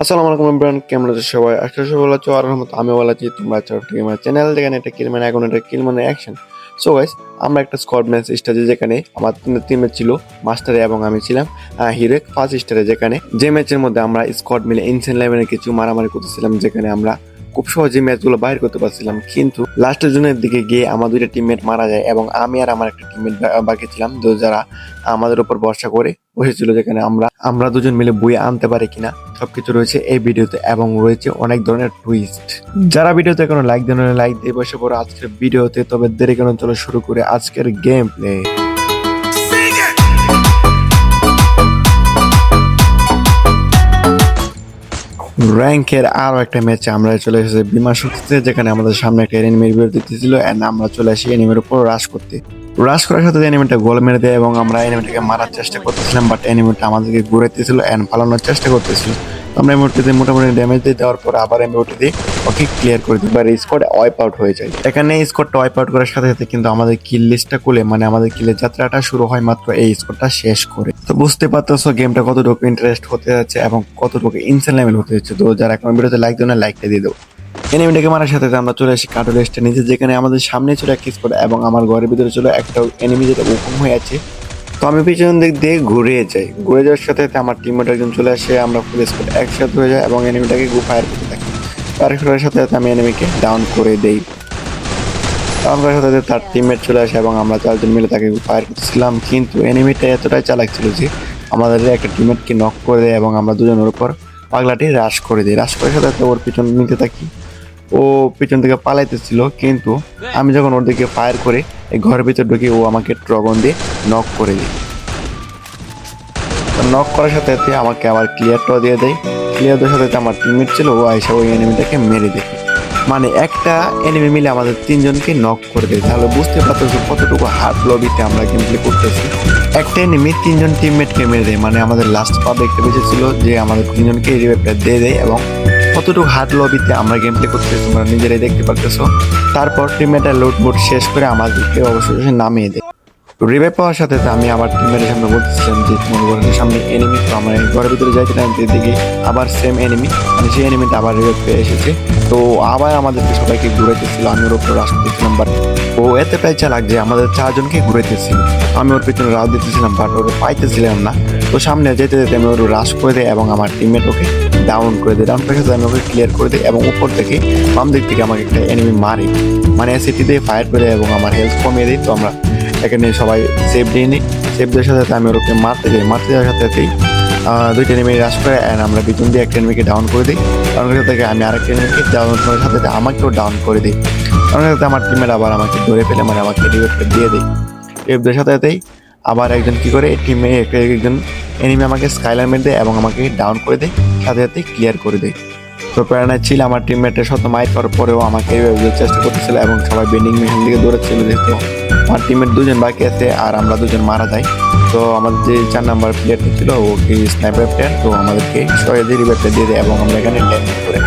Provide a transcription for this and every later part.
আসসালামু আলাইকুম ইমরান কেমন আছো সবাই? আজকে সবাই আছো, আর রহমত আমি ভালো আছি। তোমরা আছো আমার চ্যানেল যেখানে একটা কিল মানে এখন এটা কিল মানে অ্যাকশন সো গাইস আমরা একটা স্কোয়াড ম্যাচ স্টাজে যেখানে আমার টিমে ছিল মাস্টারে এবং আমি ছিলাম হিরো ফার্স্ট স্টারে যেখানে, যে ম্যাচের মধ্যে আমরা স্কোয়াড মিলে ইনসেন লেভেলে কিছু মারামারি করতেছিলাম, যেখানে আমরা খুব সহজে ম্যাচগুলো বাইর করতে পারছিলাম। কিন্তু লাস্টের জনের দিকে গিয়ে আমার দুইটা টিমমেট মারা যায়, এবং আমি আর আমার একটা টিমমেট বাকি ছিলাম যারা আমাদের উপর ভরসা করে বসেছিল যেখানে আমরা আমরা দুজন মিলে বই আনতে পারি কিনা। সবকিছু রয়েছে এই ভিডিওতে এবং রয়েছে অনেক ধরনের টুইস্ট যারা ভিডিওতে এখনও লাইক দেন লাইক দিয়ে বসে পড়ো আজকের ভিডিওতে, তবে দেরি কেন চলো শুরু করে আজকের গেম প্লে র্যাঙ্কের আরও একটা ম্যাচে আমরা চলে এসেছি বিমা শক্তিতে, যেখানে আমাদের সামনে একটা এনিমির বিরুদ্ধে ছিল অ্যান্ড আমরা চলে আসি এনিমির উপর রাশ করতে। রাশ করার সাথে এনিমিটা গোল মেরে দেয় এবং আমরা এনিমিটাকে মারার চেষ্টা করতেছিলাম বাট এনিমিটা আমাদেরকে ঘুরে ঘুরাইতেছিল অ্যান্ড পালানোর চেষ্টা করতেছিল। আমরা এমওটিতে মোটামুটি ড্যামেজ দিয়ে দেওয়ার পর আবার এমওটি দিয়ে ওকে ক্লিয়ার করে দিই। এবার স্কোয়াড ওয়াইপ আউট হয়ে যায়। এখানে স্কোয়াডটা ওয়াইপ আউট করার সাথে সাথে কিন্তু আমাদের কিল লিস্টটা খুলে মানে আমাদের কিলের যাত্রাটা শুরু হয় মাত্র এই স্কোয়াডটা শেষ করে। তো বুঝতে পারতেছো গেমটা কতটুকু ইন্টারেস্ট হতে যাচ্ছে এবং কতটুকু ইনসেন লেভেল হতে যাচ্ছে। তো যারা এখন ভিডিওতে লাইক দেন লাইকটা দিয়ে দেবো এনিমিটাকে মারার সাথে আমরা চলে আসি কার্টো লিস্টের নিচে, যেখানে আমাদের সামনে ছিল একটা স্কোয়াড এবং আমার ঘরের ভিতরে ছিল একটা এনিমি যেটা ওপেন হয়ে আছে। তো আমি পিছন দিক দিয়ে ঘুরে যাই। ঘুরে যাওয়ার সাথে সাথে আমার টিমমেট একজন চলে আসে, আমরা ফুল স্কোয়াড একসাথে হয়ে যায় এবং এনিমিটাকে ফায়ার করতে থাকি। ফায়ার করার সাথে সাথে আমি এনিমিকে ডাউন করে দেই। ডাউন করার সাথে তার টিমমেট চলে আসে এবং আমরা চারজন মিলে তাকে ফায়ার করতেছিলাম। কিন্তু এনিমিটা এতটাই চালাক ছিল যে আমাদের একটা টিমমেটকে নক করে দেয় এবং আমরা দুজনের উপর পাগলাটি হ্রাস করে দিই। হ্রাস করার সাথে ওর পিছন নিতে থাকি। ও পিছন থেকে পালাইতেছিল, কিন্তু আমি যখন ওর দিকে ফায়ার করে, এই ঘরের ভিতর ঢুকে ও আমাকে ট্রগন দিয়ে নক করে দিই নক করার সাথে সাথে আমাকে আবার ক্লিয়ারটাও দিয়ে দেয়। ক্লিয়ার দেওয়ার সাথে আমার টিমমেট ছিল, ও আইসা ওই এনিমিটাকে মেরে দেয়। মানে একটা এনিমি মিলে আমাদের তিনজনকে নক করে দেয়। তাহলে বুঝতে পারতেছো কতটুকু হার্ড লবিতে আমরা গেম প্লে করতেছি। একটা এনিমি তিনজন টিমমেটকে মেরে দেয় মানে আমাদের লাস্ট পাবে একটা বেঁচে ছিল যে আমাদের তিনজনকে রিভাইভটা দিয়ে দেয় এবং কতটুকু হার্ড লবিতে আমরা গেম প্লে করতে তোমরা নিজেরাই দেখতে পারতেছো। তারপর টিমেটা লোড বোর্ড শেষ করে আমাদেরকে অবশ্যই নামিয়ে দেয়। রিভাইভ পাওয়ার সাথে আমি আবার টিমের সামনে বলতেছিলাম যে, তোমার ঘরের সামনে এনিমি তো আমরা ঘরের ভিতরে যাইছিলাম দিকে আবার সেম এনিমি মানে সেই এনিমিটা আবার রিভাইভ পেয়ে এসেছে। তো আবার আমাদেরকে সবাইকে ঘুরাইতেছিল আমি ওর উপর আসতেছিলাম বাট ও এতটাই চালাক যে আমাদের চারজনকে ঘুরাইতেছিল। আমি ওর পিছনে রাস দিতেছিলাম বাট ওর পাইতেছিলাম না। তো সামনে যেতে যেতে আমি ওর রাস করে দেয় এবং আমার টিমমেট ওকে ডাউন করে দেয় ডাউন করে সাথে আমি ওকে ক্লিয়ার করে দিই এবং উপর থেকে বাম দিক থেকে আমাকে একটা এনিমি মারে। মানে সিটি দিয়ে ফায়ার করে দেয় এবং আমার হেলথ কমিয়ে দিই। তো আমরা এখানে সবাই সেফ দিয়ে নিই। সেফ দেওয়ার সাথে সাথে আমি ওরকে মারতে যাই। মারতে যাওয়ার সাথে সাথেই দুইটা এনিমি রাশ করে অ্যান্ড আমরা পিছন দিয়ে একটা এনিমিকে ডাউন করে দিই। ডাউন করে থেকে আমি আরেকটা এনিমিকে ডাউন করার সাথে সাথে আমাকেও ডাউন করে দিই। সাথে আমার টিমের আবার আমাকে ধরে ফেলে মানে আমাকে রিভেটটা দিয়ে দেয় রিভেট সাথে সাথেই আবার একজন কী করে টিমে একটা একজন এনিমি আমাকে স্কাইলার মেরে দেয় এবং আমাকে ডাউন করে দেয়, সাথে সাথে ক্লিয়ার করে দেয়। তো প্রেরণা ছিল, আমার টিমমেটের শত মাইট করার পরেও আমাকে চেষ্টা করতেছিল এবং সবাই বেন্ডিং মেশিন দিকে দৌড়াচ্ছিল যেহেতু আমার টিমের দুজন বাকি আছে আর আমরা দুজন মারা যাই তো আমাদের যে চার নাম্বার প্লেয়ারটা ছিল, ও কি স্নাইপার প্লেয়ার তো আমাদেরকে সহজে রিভাইভটা দিয়ে দেয় এবং আমরা এখানে ল্যান্ডিং করে।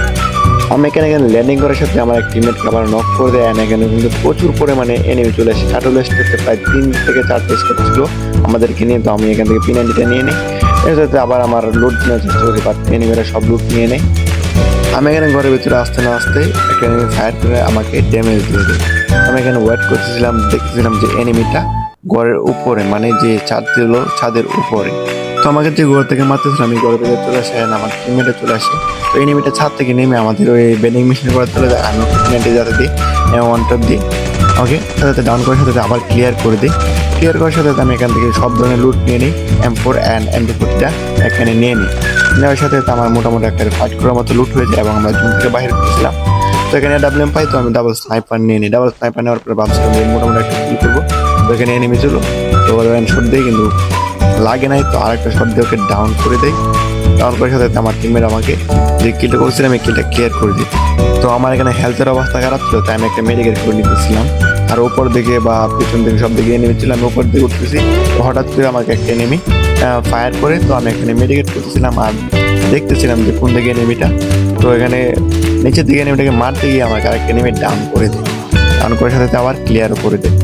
আমি এখানে এখানে ল্যান্ডিং করার সাথে আমার এক টিমমেটকে আবার নক করে দেয় and এখানে কিন্তু প্রচুর পরিমাণে এনিমি চলে আসে। কাটল স্টেটে প্রায় তিন থেকে চারটে স্কোর ছিল আমাদেরকে নিয়ে, তো আমি এখান থেকে পিনান্ডিটা নিয়ে নিই। এর সাথে আবার আমার লুট নেওয়ার চেষ্টা করি বাট এনিমিরা সব লুট নিয়ে নেয়। আমি এখানে ঘরের ভিতরে আসতে না আসতে এখানে ফায়ার করে আমাকে ড্যামেজ দিয়ে দেয়। আমি এখানে ওয়েট করতেছিলাম, দেখতেছিলাম যে এনিমিটা ঘরের উপরে মানে যে ছাদ ছিল, ছাদের উপরে। তো আমাকে যে ঘর থেকে মারতেছিল আমি ঘরের ভিতরে চলে আসে আমার টিমমেটে চলে আসে। তো এই এনিমিটা ছাদ থেকে নেমে আমাদের ওই বেডিং মেশিন করে চলে যায় আমি ওকে যাতে দিই ওয়ান টপ দিই। ওকে, সাথে ডাউন করার সাথে আবার ক্লিয়ার করে দিই। ক্লিয়ার করার সাথে আমি এখান থেকে সব ধরনের লুট নিয়ে নিই এম ফোর অ্যান্ড এম ফোরটা এখানে নিয়ে নিই। নেওয়ার সাথে আমার মোটামুটি একটা ফাইট করার মতো লুট হয়ে যায়, এবং আমরা জুম থেকে বাইরে করছিলাম তো এখানে ডাবল এম পাই তো আমি ডাবল স্নাইপার নিয়ে নিই। ডাবল স্নাইপার নেওয়ার পরে ভাবছিলাম মোটামুটি একটা কিল করব। তো এখানে এনিমি ছিল, তো শট দিয়ে কিন্তু লাগে নাই, তো আরেকটা শট দিয়ে ওকে ডাউন করে দেয় করার সাথে আমার টিমের আমাকে যে কিলটা করছিলাম এই কিলটা ক্লিয়ার করে দিই। তো আমার এখানে হেলথের অবস্থা খারাপ ছিল, তাই আমি একটা মেডিকেল করে নিতেছিলাম। আর ওপর দিকে বা পিছন দিকে সব দিকে এনিমি ছিল, আমি উপর দিকে উঠতেছি। হঠাৎ করে আমাকে একটা এনিমি ফায়ার করে, তো আমি এখানে মেডিকেট করতেছিলাম আর দেখতেছিলাম যে কোন দিকে এনিমিটা তো এখানে নিচের দিকে এনিমিটাকে মারতে গিয়ে আমাকে আরেকটা এনিমি ডাউন করে দেয়। ডাউন করার সাথে আবার ক্লিয়ারও করে দেয়।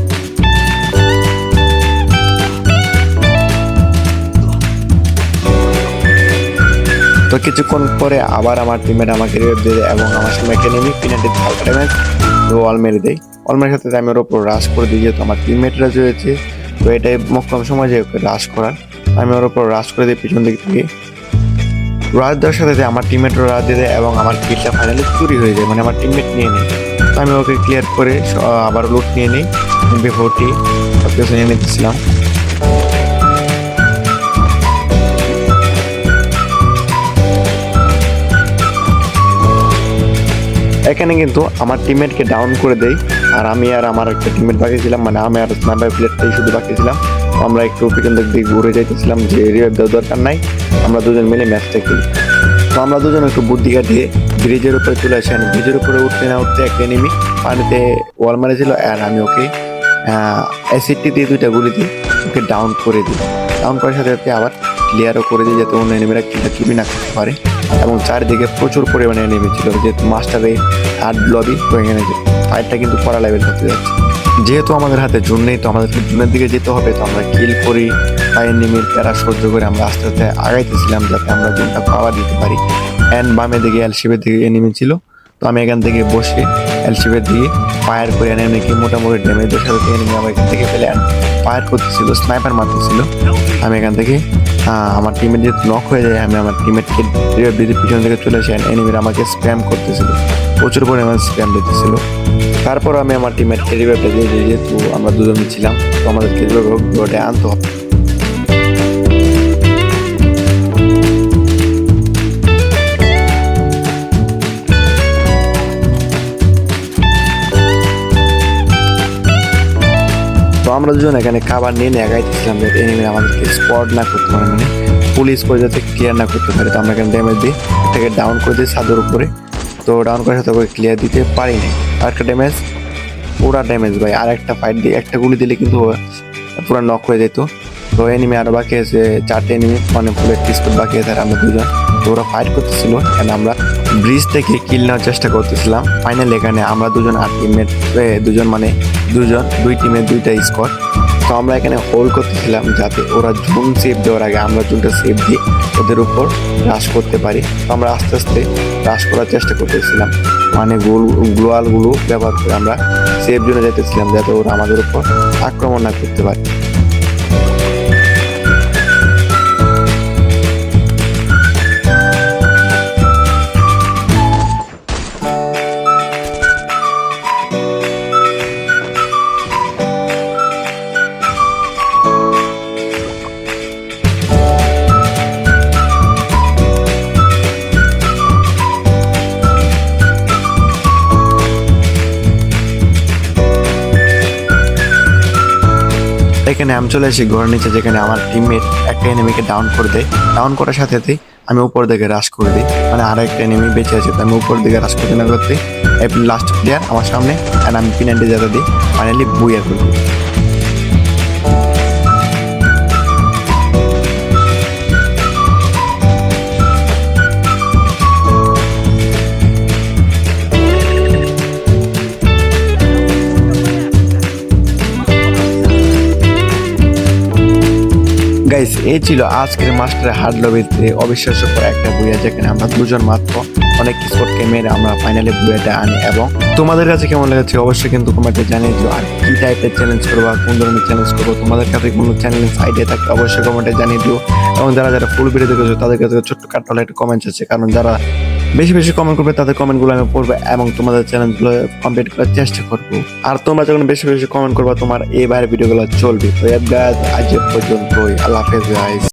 কিছুক্ষণ পরে আবার আমার টিমমেট আমাকে রিভাইভ দিয়ে এবং আমার সামনে একটা নেমি পিনাটি হালকা ড্যামেজ অল মেরে দেয়। অল মেরে সাথে আমি ওর ওপর রাশ করে দিই, যেহেতু আমার টিমমেটরা রয়েছে। তো এটাই মক্ষম সময় যে ওকে রাশ করার। আমি ওর ওপর রাশ করে দিই, পিছন দিক থেকে রাশ দেওয়ার সাথে আমার টিমমেটরা রাশ দিয়ে দেয় এবং আমার কিলটা ফাইনালি চুরি হয়ে যায় মানে আমার টিমমেট নিয়ে নেয়। আমি ওকে ক্লিয়ার করে আবার লুট নিয়ে নিই। এমপি ফোরটি সব কিছু নিয়ে নিতেছিলাম এখানে কিন্তু আমার টিমমেটকে ডাউন করে দেই। আর আমি আর আমার একটা টিমমেট বাকি ছিলাম মানে আমি আর স্নাইপার প্লেয়ারটাই শুধু বাকি ছিলাম আমরা একটু পিছন দিক দিয়ে ঘুরে যাইতেছিলাম, যে রিভাইভ দেওয়ার দরকার নাই। আমরা দুজন মিলে ম্যাচটা খেলি। তো আমরা দুজন একটু বুদ্ধি কাটিয়ে ব্রিজের উপরে চলে আসি। ব্রিজের উপরে উঠতে না উঠতে একটা এনিমি পানিতে ওয়াল মারেছিল আর আমি ওকে অ্যাসিডটি দিয়ে দুইটা গুলি দিয়ে ওকে ডাউন করে দিই। ডাউন করার সাথে সাথে আবার ক্লিয়ারও করে দিই, যাতে অন্য এনিমিরা কিনা কিবি না করতে পারে। এবং চারিদিকে প্রচুর পরিমাণে এনিমি ছিল। যেহেতু মাস্টারে আর্ট লবি তো এখানে কিন্তু করা লেভেল হতে যাচ্ছে। যেহেতু আমাদের হাতে জুন নেই, তো আমাদেরকে জুনের দিকে যেতে হবে, তো আমরা কিল করি বা এনিমির প্যারা সহ্য করে আমরা আস্তে আস্তে আগাইতেছিলাম যাতে আমরা জুনটা পাওয়া দিতে পারি। অ্যান্ড বামে দিকে এলশিপের দিকে এনিমি ছিল। তো আমি এখান থেকে বসে এলশিপের দিকে ফায়ার করে এনিমিকে মোটামুটি ড্যামেজের সাথে এনিমি আমার এখান থেকে ফেলে ফায়ার করতেছিল স্নাইপার মারতেছিল। আমি এখান থেকে আমার টিমের যে নক হয়ে যায়, আমি আমার টিমেটকে দিতে পিছন থেকে চলে আসি। এনিমির আমাকে স্প্যাম করতেছিল। প্রচুর পরিমাণে স্প্যাম দিতেছিল। তারপর আমি আমার টিমের রিভাইভটা দিয়ে যেহেতু আমরা দুজন ছিলাম, তো আমাদের ওটা আনতে হবে। আমরা দুজন এখানে খাবার নিয়ে নিয়ে আগাইতেছিলাম যাতে এনিমি আমাদেরকে স্পট না করতে পারে মানে পুলিশ করে যাতে ক্লিয়ার না করতে পারে। তো আমরা এখানে ড্যামেজ দিই, এটাকে ডাউন করে দিই ছাদের উপরে। তো ডাউন করার সাথে ওকে ক্লিয়ার দিতে পারি না আর একটা ড্যামেজ পুরা ড্যামেজ ভাই। আর একটা ফাইট দিয়ে, একটা গুলি দিলে কিন্তু পুরো নক হয়ে যেত। তো এনিমি আরও বাকি আছে, চারটে এনিমি মানে ফুলের স্কুট বাকি আছে আর আমরা দুজন। তো ওরা ফাইট করতেছিল আমরা ব্রিজ থেকে কিল নেওয়ার চেষ্টা করতেছিলাম। ফাইনালি এখানে আমরা দুজন আর টিমমেট দুজন মানে দুজন, দুই টিমের দুইটা স্কোয়াড তো আমরা এখানে হোল্ড করতেছিলাম যাতে ওরা জুন সেভ দেওয়ার আগে আমরা জুনটা সেভ দিয়ে ওদের উপর হ্রাস করতে পারি। তো আমরা আস্তে আস্তে হ্রাস করার চেষ্টা করতেছিলাম। মানে গোল গ্লোয়ালগুলো ব্যবহার করে আমরা সেভ জোনে যেতেছিলাম যাতে ওরা আমাদের উপর আক্রমণ না করতে পারে। এখানে আমি চলে আসি ঘরের নিচে, যেখানে আমার টিমমেট একটা এনিমিকে ডাউন করে দেয়। ডাউন করার সাথে সাথেই আমি উপর দিকে রাশ করে দিই। মানে আর একটা এনিমি বেঁচে আছে আমি উপর দিকে রাশ করতে না করতে লাস্ট প্লেয়ার আমার সামনে আর আমি পিনান্টি যাতে দিই। ফাইনালি বুয়ে করে গাইস এই ছিল আজকের মাস্টার হার্ড লবিতে অবিশ্বাস্য করে একটা বইয়া যেখানে আমরা দুজন মাত্র অনেক স্পটকে মেরে আমরা ফাইনালি বইয়াটা আনি এবং তোমাদের কাছে কেমন লেগেছে অবশ্যই কিন্তু কমেন্টে জানিয়ে দিও। আর কি টাইপের চ্যালেঞ্জ করব কোন ধরনের চ্যালেঞ্জ করব, তোমাদের কাছে কোনো চ্যালেঞ্জ আইডিয়া থাকলে অবশ্যই কমেন্টে জানিয়ে দিও। এবং যারা যারা ফুল ভিডিও দেখেছ, তাদের কাছে ছোট্ট কাটলে একটা কমেন্ট আছে। কারণ যারা বেশি বেশি কমেন্ট করবে, তাদের কমেন্টগুলো আমি পড়ব এবং তোমাদের চ্যানেলগুলো কমপ্লিট করার চেষ্টা করব। আর তোমরা যখন বেশি বেশি কমেন্ট করবে, তোমার এবার ভিডিওগুলো চলবে। তো এবার আজ পর্যন্তই। আল্লাহ হাফেজ